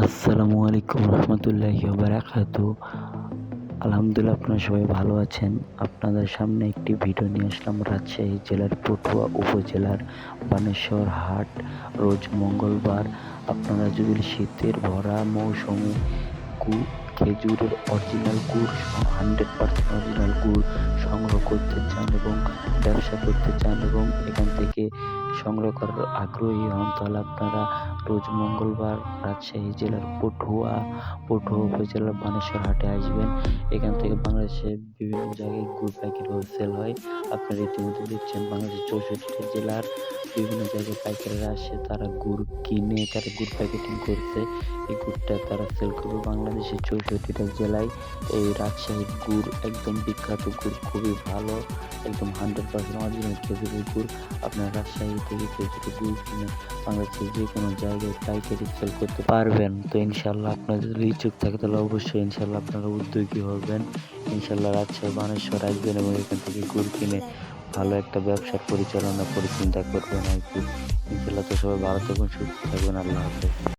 আসসালামু আলাইকুম রহমতুল্লাহি বারাকাত। আলহামদুলিল্লাহ, আপনারা সবাই ভালো আছেন। আপনাদের সামনে একটি ভিডিও নিয়ে আসলাম রাজশাহী জেলার পটুয়া উপজেলার বানেশ্বর হাট, রোজ মঙ্গলবার। আপনারা যদি শীতের ভরা মৌসুমে গু খেজুরের অরিজিনাল গুড় হান্ড্রেড পার্সেন্ট অরিজিনাল গুড় সংগ্রহ করতে চান এবং ব্যবসা করতে চান এবং এখান থেকে সংগ্রহ করার আগ্রহী হন, তাহলে আপনারা রোজ মঙ্গলবার রাজশাহী জেলার পটুয়া পটুয়া উপজেলার বানেশ্বর হাটে আসবেন। এখান থেকে বাংলাদেশের বিভিন্ন জায়গায় গুড় প্যাকেট হোলসেল হয়। আপনারা ইতিমধ্যে দেখছেন বাংলাদেশের চৌষট্টি জেলার বিভিন্ন জায়গায় পাইকাররা আসে, তারা গুড় কিনে, তারা গুড় প্যাকেটিং করছে। এই গুড়টা তারা সেল করবে বাংলাদেশের চৌষট্টিটা জেলায়। এই রাজশাহীর গুড় একদম বিখ্যাত গুড়, খুবই ভালো, একদম হান্ড্রেড পার্সেন্ট অরিজিনাল গুড়। আপনার রাজশাহী থেকে খেজুরের গুড় কিনে বাংলাদেশের যে কোনো জায়গায় পাইকারি সেল করতে পারবেন। তো ইনশাল্লাহ আপনার যদি ইচ্ছুক থাকে, তাহলে অবশ্যই ইনশাল্লাহ আপনারা উদ্যোগী হবেন। ইনশাল্লাহ রাজশাহী, বানেশ্বর আসবেন এবং এখান থেকে গুড় কিনে ভালো একটা ব্যবসা পরিচালনা করে চিন্তা করবেন আর কি। ইনশাল্লাহ তো সবাই ভালো থাকবেন, সুস্থ থাকবেন। আল্লাহ হাফেজ।